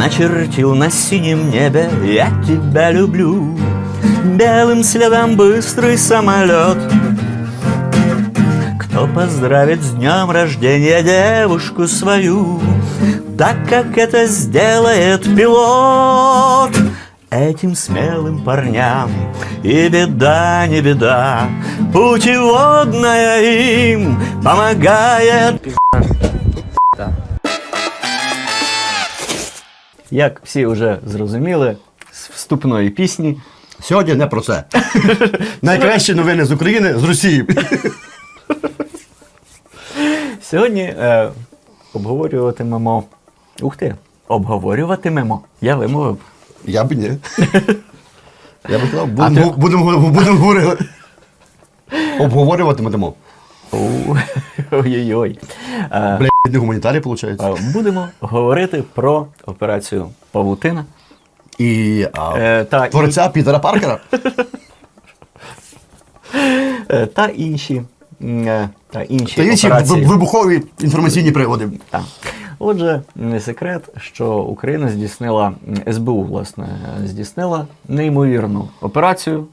Начертил на синем небе. Я тебя люблю. Белым следом быстрый самолет. Кто поздравит с днем рождения девушку свою? Так как это сделает пилот. Этим смелым парням И беда не беда. Путеводная им помогает Як всі вже зрозуміли з вступної пісні, Сьогодні не про це. Найкращі новини з України з Росії. сьогодні е, обговорюватимемо. Ух ти! Обговорюватимемо. Я вимовив. Я б ні. Я би сказав, будемо говорити. Обговорюватимемо. Ой-ой-ой. Е, Блядь, не гуманітарій, виходить. е, Будемо говорити про операцію Павутина. І а, Е, та, і, творця Пітера Паркера. е, та інші. е, Та інші, Та інші операції. вибухові інформаційні приводи. Так. Отже, не секрет, що Україна здійснила СБУ, власне, здійснила неймовірну операцію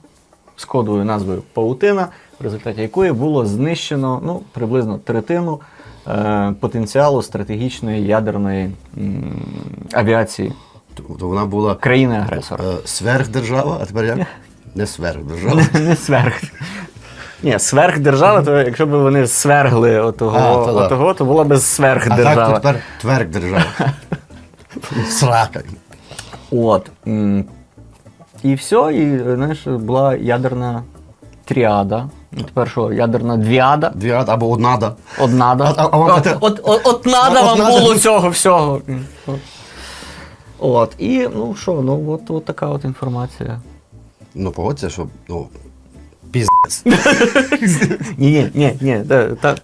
з кодовою назвою Паутина, в результаті якої було знищено ну, приблизно третину е, потенціалу стратегічної ядерної м, авіації Тобто вона була країни-агресора. е, сверхдержава, а тепер як? Не сверхдержава. Не, сверх. Ні, сверхдержава, то якщо б вони свергли отого, А, то да. отого то була б А так, то сверхдержава. тепер тверддержава. Срака. От. м, І все, і знаєш, була ядерна тріада. Тепер що, ядерна двіада? Дві ад- або однада. Однада. А- от, це- от, от, от надо От вам було цього всього. От. І ну що, ну от, от така от інформація. Ну, погодься, що ну, піздець. Ні, ні, ні, ні, та, та,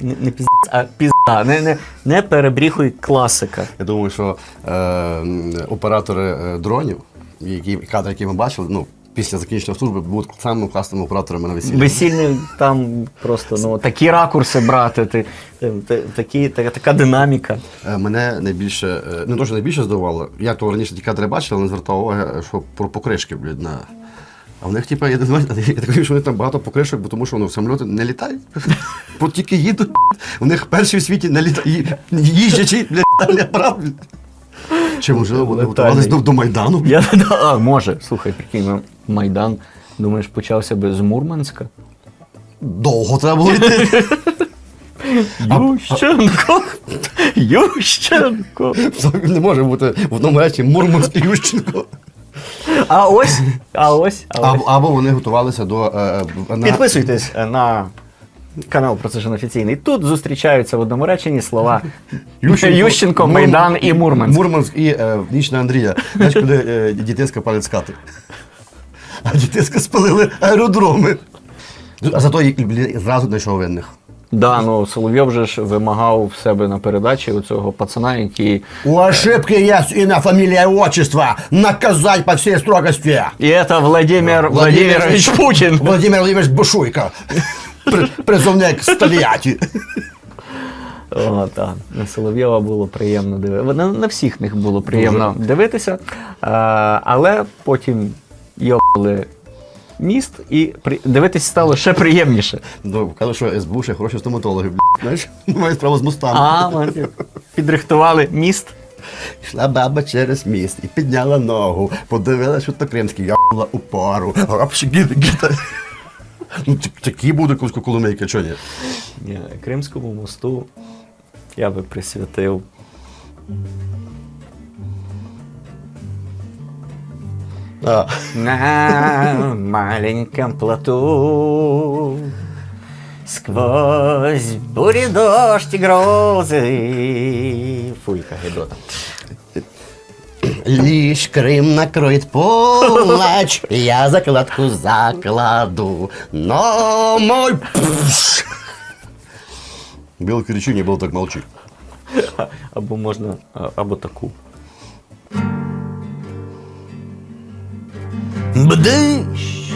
не, не піздець, а пізда. Не, не, не перебріхуй класика. Я думаю, що е, оператори е, дронів, які кадри, які ми бачили, ну, після закінчення служби будуть самими класними операторами на весіллі. Весільний там просто ну, такі ракурси брати, ти, такі, така, така динаміка. Е, Мене найбільше, не то, що найбільше здивувало, я то раніше ті кадри бачив, але не звертав уваги, що про покришки, блядь, на. А в них, типа, я не знаю, я так розумію, що вони там багато покришок, бо тому що вони в самоліти не літають. Бо тільки їдуть. У них перші в світі не літають. Їжджачі, блядь, апарат. блядь. Чи можливо вони Летальний. готувалися до, до Майдану? Я, а, може, слухай, прикинь, ну, Майдан, думаєш, почався би з Мурманська? Довго треба було йти. Ющенко! Ющенко! Не може бути в одному речі Мурманськ і Ющенко. А ось, а ось, а ось. Або, або вони готувалися до. е, е, на- Підписуйтесь на канал Процежен офіційний. Тут зустрічаються в одному реченні слова Ющенко, Майдан і Мурманськ. Мурманськ і е, ніч на Андрія. Знаєш, коли е, дітинська палять з хати. А дітинська спалили аеродроми. А зато і, і зразу знайшов винних. Да, ну Соловйов же ж вимагав в себе на передачі у цього пацана, який. У ошибки есть имя, фамилия и отчество. Наказать по всей строгости. І це Владимир Владимирович Путін. Владимир Владимирович Бушуйко. При- Призовник Століяті. О, так. На Соловйова було приємно дивитися. На, на всіх них було приємно дивитися. А, але потім йобали міст і при... дивитись стало ще приємніше. Ну, кажуть, що СБУ ще хороші стоматологи, блядь. Знаєш, мають справу з мостами. А, вони підрихтували міст. Йшла баба через міст і підняла ногу, подивилась, що то кримський, я у пару. Гапші, гіда, гіда. Ну, такі будуть коломейки, чого ні? Ні, Кримському мосту я би присвятив. А, На маленьком плоту Сквозь бури, дождь и грозы Фулька, Гедота. Лишь Крым накроет полночь, я закладку закладу, но мой... пш. Белый кричу, не был так молчи. Або можна, а- або таку. Бдыщ!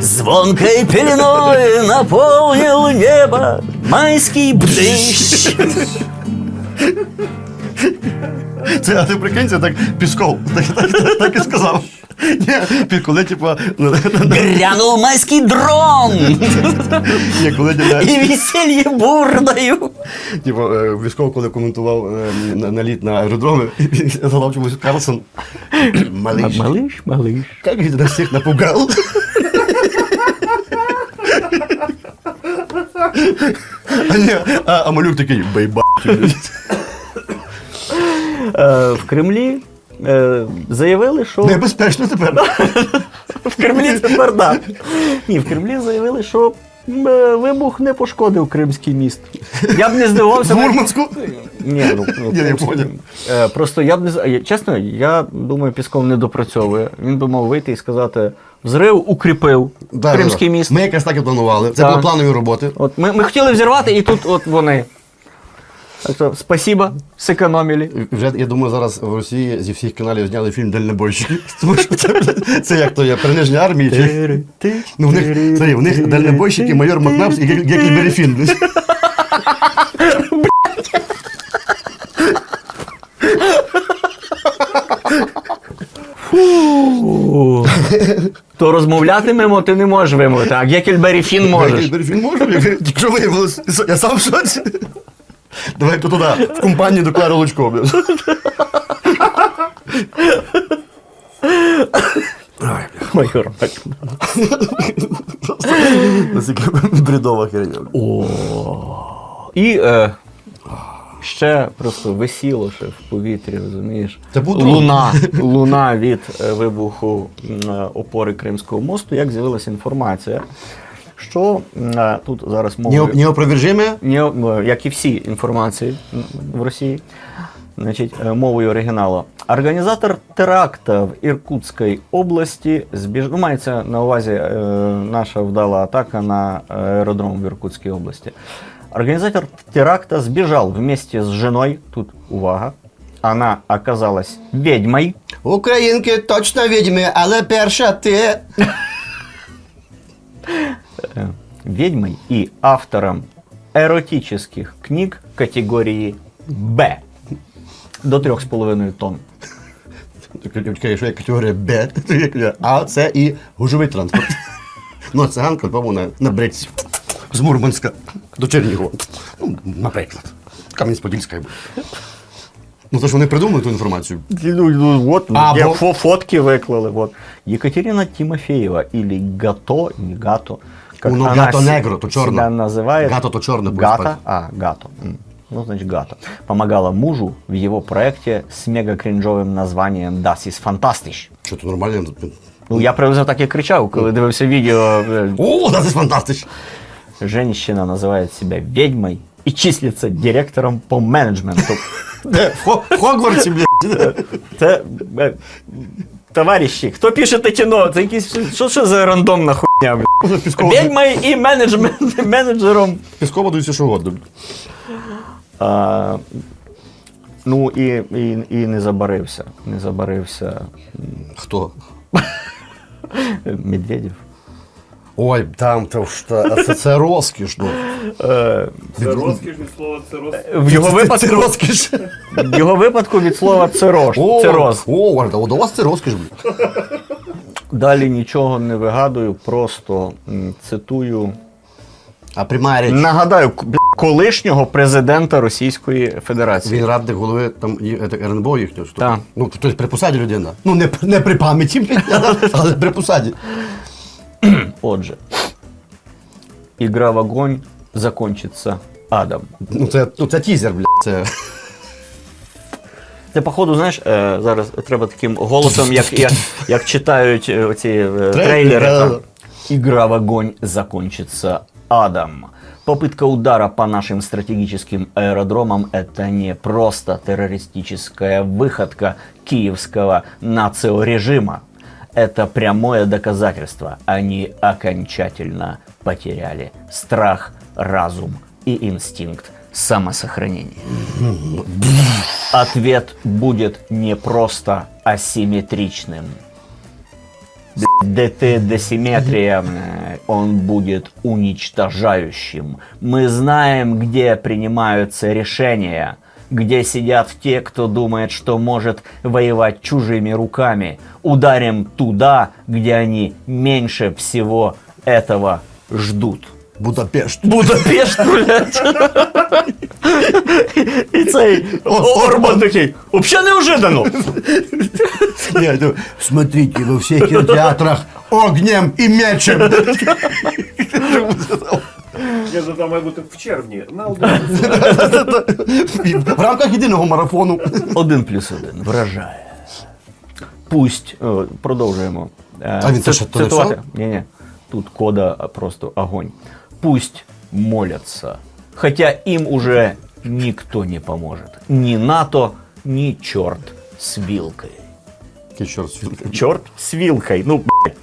Звонкой пеленой наполнил небо майский бдыщ. Це, а ти прикинь, це так Пісков. Так, так, так, так і сказав. Ні, коли, типа, ну, Грянул майський дрон! ні, коли для, І веселье бурною. типа, е, Пісков, коли коментував е, наліт на аеродроми, він згадав чомусь Карлсон. Малиш. Малиш, малиш. Как він нас всіх напугав. А, ні, а, а малюк такий бейба. Е, в Кремлі е, заявили, що Небезпечно тепер. в Кремлі тепер да. Ні, в Кремлі заявили, що е, вибух не пошкодив Кримський міст. Я б не здивувався. В навіть- Мурманську. Ні, ну, ну, Я не Кримський- поняв. Е, Просто я б не з- я- чесно, я думаю, Пісков не допрацьовує. Він би мав вийти і сказати: взрив укріпив Да, Кримський да, міст. Ми якраз так і планували. Це Да. були планові роботи. От ми, ми хотіли взірвати, і тут от вони. Так що, спасибо, зекономили. Вже я думаю, зараз в Росії зі всіх каналів зняли фільм Дальнобойщики. Тому що це, це як то є приниження армії. Чи... Ну, в них, смотри, в них дальнобойщики, майор Макнапс і Гекльбері Фін. Фу. То розмовлятимемо, ти не можеш вимовити, а Гекельбері Фін можеш. Гекльбері Фін може? Якщо виявилось, я сам в шоці. Давай то туди, в компанію до Клари Лучко. бля. Майор. Наскільки бредова херня. О. І е, ще просто висіло ще в повітрі, розумієш? Це дрон. луна, луна від е, вибуху м, е, опори Кримського мосту. Як з'явилася інформація, що е, тут зараз мова. Неопровержиме. Не, э, як і всі інформації в Росії, значить, е, мовою оригіналу. Організатор теракта в Іркутській області збіж... ну, мається на увазі е, наша вдала атака на аеродром в Иркутской области. Организатор теракта сбежал вместе с женой, тут увага, она оказалась ведьмой, Українки точно відьми, але перша ти э, ведьмой и автором эротических книг категории Б до 3,5 тонн. Чекай, що є категорія Б, то є категорія А, С і гужовий транспорт. Ну, циганка, по на, на бречці. З Мурманська до Чернігова. Ну, наприклад. Кам'янець-Подільська. Ну, то ж вони придумали ту інформацію. Ну, ну, вот, А, я бо- фо- фотки выклали. Вот. Екатерина Тимофеева или Гато, не Гато, как Ну, она Гато се- негро, то черно. себя называет. Гато то черно, Гато, по-испански. а, Гато. М. Ну, значит, Гато. Помогала мужу в его проекте с мега-кринжовым названием Das ist fantastisch. Що то нормально? Ну, я приблизно так і кричав, коли дивився відео. е, О, це фантастич! Женщина называет себя ведьмой и числится директором по менеджменту. Де? В Хо- в Хогвартсі, блядь. Це е, товариші, хто пише те кіно? Це якісь що, що за рандомна хуйня? бля? Піскова, Відьмою і менеджмент, менеджером. Піскова дується що угодно. А, ну і, і, і не забарився. Не забарився Хто? Медведєв. Ой, там то що, це, це розкіш, ну. Е, Це розкіш від слова це розкіш. в його Це випадку, розкіш. в його випадку від слова цирож. О, Цироз. О, Варда, у вас це розкіш, блядь. Далі нічого не вигадую, просто м, цитую. А пряма річ. Нагадаю, к- бля, колишнього президента Російської Федерації. Він радник голови там і- е, так, РНБО їхнього. що Так. Ну, тобто при посаді людина. Ну, не, не при пам'яті, але при посаді. Отже, игра в огонь закончится адом. Ну, це, ну, це тізер, блядь. Це... Це, походу, знаєш, е, зараз треба таким голосом, як, як, як читають е, оці е, трейлери. да, там. да. Игра в огонь закончится адом. Попытка удара по нашим стратегическим аэродромам – это не просто террористическая выходка киевского нациорежима. Это прямое доказательство. Они окончательно потеряли страх, разум и инстинкт самосохранения. Ответ будет не просто асимметричным. ДТ-десимметрия, э, он будет уничтожающим. Мы знаем, где принимаются решения, где сидят те, кто думает, что может воевать чужими руками. Ударим туда, где они меньше всего этого ждут. Будапешт. Будапешт, блядь. І цей Орбан такий, взагалі неожиданно. Ні, ну, смотрите, во всех кинотеатрах огнем и мечем. Ні, ну там має бути в червні. На один. В рамках єдиного марафону. Один плюс один вражає. Пусть продовжуємо. Е, А він це- що, то не цитувати. Ні, ні. Тут кода просто огонь. Пусть молятся. Хотя им уже никто не поможет. Ни НАТО, ни черт с вилкой. Який чорт світ. Черт с вилкой. Ну, блядь.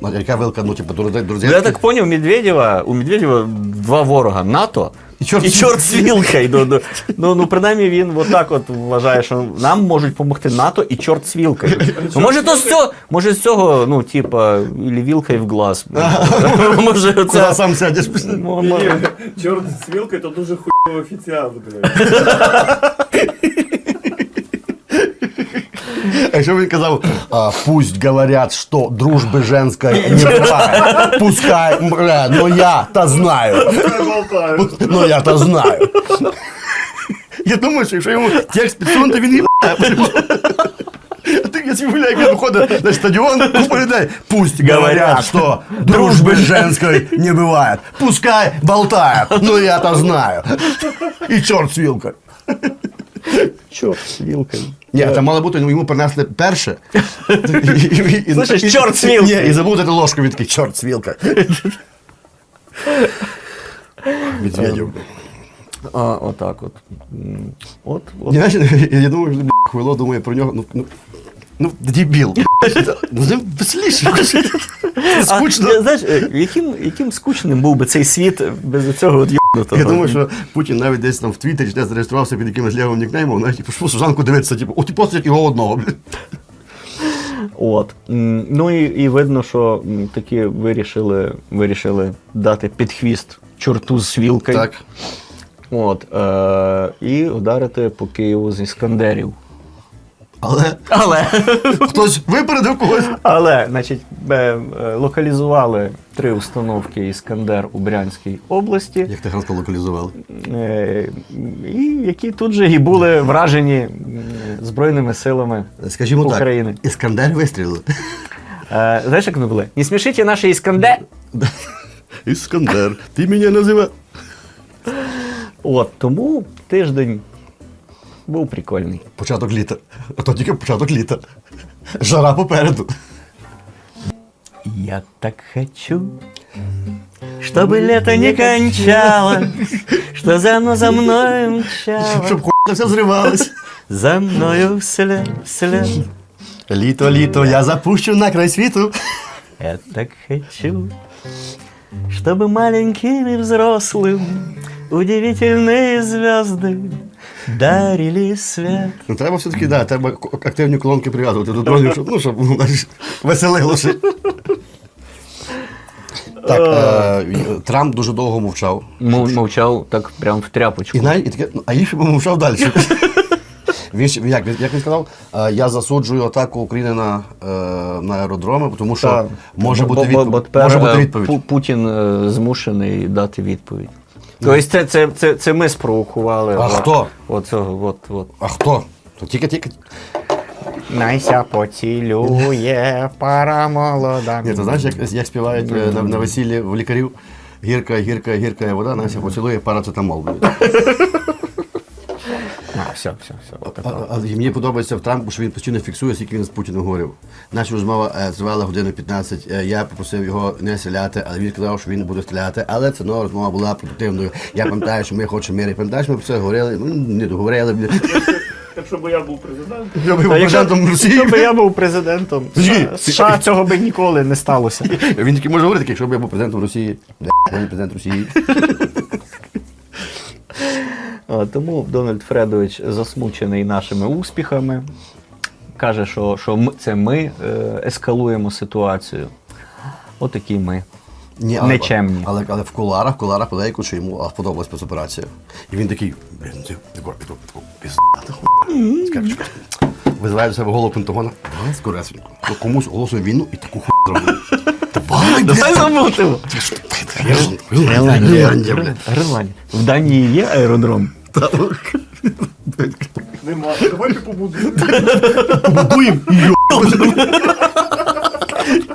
Ну, Яка вилка, ну, типу, друзі, друзі. Ну, я так поняв, Медведєва, у Медведєва два ворога НАТО І чорт і чорт з вілкою. Ну, ну, ну, ну, принаймні він отак от вважає, що нам можуть допомогти НАТО і чорт з вілкою. Ну, може, то з цього, може, з цього, ну, типа, ілі вілкою в глаз. Може, Куди це... сам сядеш? після? Чорт з вілкою, то дуже хуйовий офіціант, блядь. А що він казав? А, пусть говорять, що дружби женської не буває. Пускай, мре, но я-то знаю. Я болтаю. Ну я-то знаю. Я думаю, що якщо йому текст підсунути, він їбає. А ти я собі гуляю, як він виходить на стадіон, купа людей. Пусть говорять, що дружби женської не буває. Пускай болтає. Ну я-то знаю. І чорт з вілкою. Чорт з вілкою. Ні, це мало бути, ну йому принесли перше. Слышиш, чорт. Ні, і забув дати ложку, він такий, чорт з вілкою. Медведєв. А, отак от. От, от. Я, я, я думаю, що бля, хуйло думає про нього. Ну, ну, ну дебіл. Ну, це веселіше. Скучно. знаєш, е, яким, яким скучним був би цей світ без цього от йобнутого? Я думаю, що Путін навіть десь там в Твіттері не зареєструвався під якимось лівим нікнеймом, навіть типу, що Сужанку дивитися, типу, от і постать його одного. От. Ну і, і видно, що такі вирішили, вирішили дати підхвіст чорту з вілкою. Так. От, е, і ударити по Києву з іскандерів. Але Але, хтось випередив когось. але значить, е, е, локалізували три установки Іскандер у Брянській області, Як ти гарно локалізували. е, і які тут же і були вражені м, Збройними силами Скажімо України. так, Іскандер вистрілили. Е, знаєш, як вони були? Не смішіть наші Іскандер. Іскандер, ти мене називав. От тому тиждень був прикольний. Початок літа. А то тільки початок літа. Жара попереду. Я так хочу, чтобы лето не кончалось, что за, за мною мчало, Щоб хуйня все зривалось. за мною вслед, вслед. Літо, літо, я запущу на край світу. Я так хочу, чтобы маленьким и взрослым удивительные звезды дарили свет. Ну, треба все-таки, да, треба активні колонки прив'язувати до дронів, щоб, ну, щоб ну, знаєш, веселилося. Так, е, Трамп дуже довго мовчав. Мовчав так прям в тряпочку. І навіть і таке, ну, а їх би мовчав далі. Він, ще- як, він- як він сказав, е, я засуджую атаку України на, е, на аеродроми, тому що може Бо- бути, бо- відпов- може бути е, відповідь. Путін е, змушений дати відповідь. Тобто це, це, це, це ми спровокували. А от- хто? Оцього, от, от. А хто? То тільки тільки. Найся поцілює пара молода. Ні, ти знаєш, як, як співають е, на, на весіллі в лікарів? Гірка, гірка, гірка вода, Настя поцілує парацетамол. блін. А, все, все, все. А, мені подобається в Трампу, що він постійно фіксує, скільки він з Путіним говорив. Наша розмова е, тривала годину 15. Е, Я попросив його не стріляти, але він сказав, що він буде стріляти. Але це нова розмова була продуктивною. Я пам'ятаю, що ми хочемо міри. Пам'ятаєш, ми про це говорили, ну, не договорили. Якщо б я був президентом, Я був Та якщо- президентом Росії. Якщо б я був президентом. США, цього би ніколи не сталося. Він тільки може говорити, якщо б я був президентом Росії. Бля, я не президент Росії. Тому Дональд Фредович засмучений нашими успіхами. Каже, що, що ми, це ми е, ескалуємо ситуацію. Отакі ми. Ні, Нечемні. Але, але в куларах, в куларах подейку, що йому сподобалась спецоперація. І він такий, блін, ти хуйня. Скаже, чекай. Визиває до себе голову Пентагона. Давай скоресенько. Ну, комусь оголосує війну і таку хуйню зробили. Давай, Давай замутимо. Гренландія. В Данії є аеродром. Нема. Давайте побудуємо. Побудуємо і йо.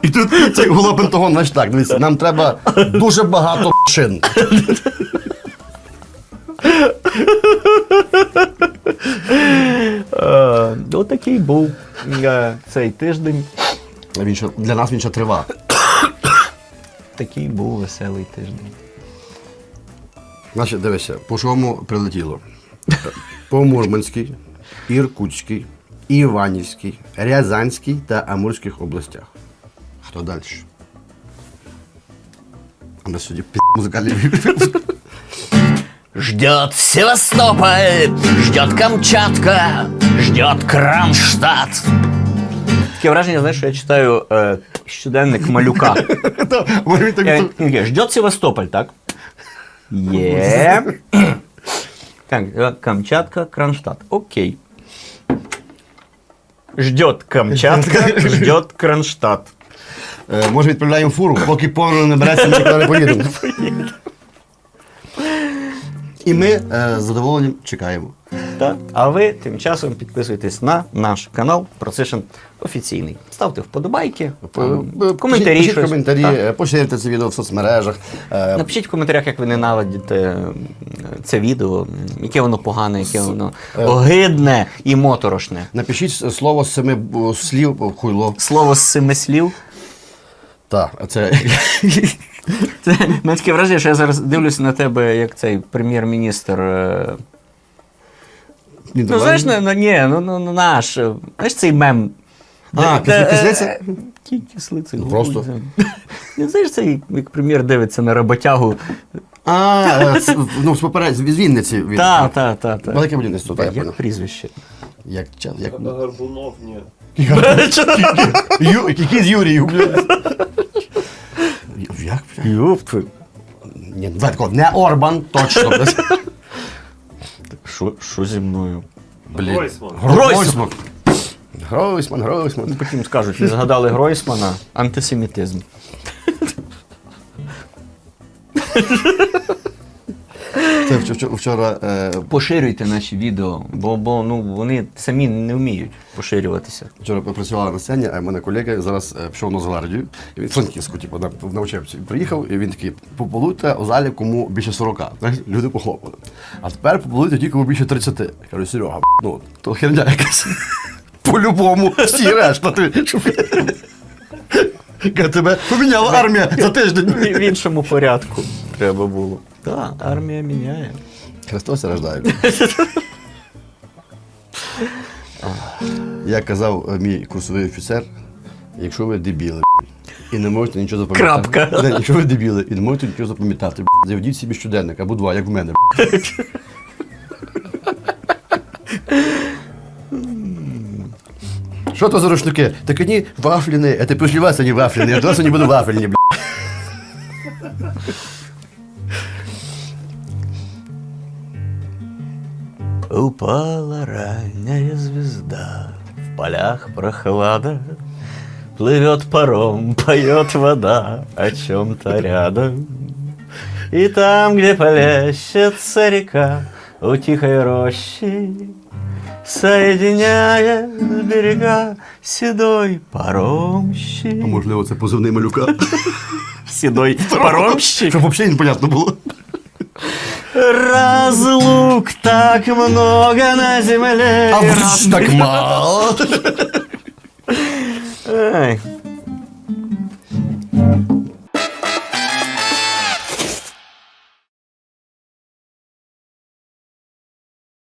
І тут цей голова Пентагон, значить так, дивіться, нам треба дуже багато шин. Е, Отакий був е, цей тиждень. Він ще, для нас він ще триває. Такий був веселий тиждень. Значить, дивися, по чому прилетіло? По Мурманській, Іркутській, Іванівській, Рязанській та Амурських областях. Хто далі? У нас сьогодні пі музикальний Ждет Севастополь, ждет Камчатка, ждет Кронштадт. Таке враження, знаєш, що я читаю е, щоденник малюка. Е, Ждет Севастополь, так? Є. Так, е, Камчатка, Кронштадт. Окей. Ждет Камчатка, ждет Кронштадт. Е, Може, відправляємо фуру, поки повно не береться, ми нікуди не поїдемо. І ми е, з задоволенням чекаємо. Так. А ви тим часом підписуйтесь на наш канал Precision офіційний. Ставте вподобайки, е, Е, коментарі. Пишіть щось. коментарі, Так. е, поширюйте це відео в соцмережах. Напишіть в коментарях, як ви ненавидите це відео, яке воно погане, яке воно огидне і моторошне. Напишіть слово з семи слів хуйло. Слово з семи слів. Так, це Це мене таке враження, що я зараз дивлюся на тебе, як цей прем'єр-міністр. Е, Ну, знаєш, ну, ну, ні, ну, ну, ну наш. е, Знаєш цей мем. А, де, кислиця? е, кі- Кислиця. Просто. Ну, знаєш, цей, як прем'єр дивиться на роботягу. А, е, ну, з поперед, з Вінниці. Він. Та, та, та, та. Велике будівництво, так, я Як понял. прізвище. Як, ча- як, Гарбунов, ні. Ю, який з Юріїв, блядь. Як, блядь? Юп. Ні, ну, давай такого, не Орбан, точно. блядь. Що, що зі мною? Блін. Гройсман. Гройсман. Гройсман, Гройсман. Потім скажуть, не згадали Гройсмана, антисемітизм. Це вч- вч- вчора е, Поширюйте наші відео, бо, бо ну, вони самі не вміють поширюватися. Вчора працювала на сцені, а в мене колега зараз е, пішов в Нацгвардію. Він Франківську, типу, на, на учебці приїхав, і він такий, пополуйте у залі, кому більше 40. Знаєш, люди похлопали. А тепер пополуйте ті, кому більше 30. Я кажу, Серега, ну, то херня якась. По-любому, всі решта. Ти, тебе поміняла армія за тиждень. в іншому порядку треба було. Так, армія міняє. Христос рождає. Як казав е, мій курсовий офіцер, якщо ви дебіли і не можете нічого запам'ятати. Крапка. Не, Якщо ви дебіли і не можете нічого запам'ятати, заведіть собі щоденник або два, як в мене. Що то за рушники? Так они вафляные. Это после вас они вафляные. От вас они будут вафельные, бля. Упала ранняя звезда, в полях прохлада, Плывет паром, поет вода о чем-то рядом. И там, где плещется река, у тихой рощи, Соединяя берега, седой паромщик. Можливо, це позивний малюка. Седой паромщик. Щоб взагалі непонятно було. Разлук так много на земле. А в так мало. Ай,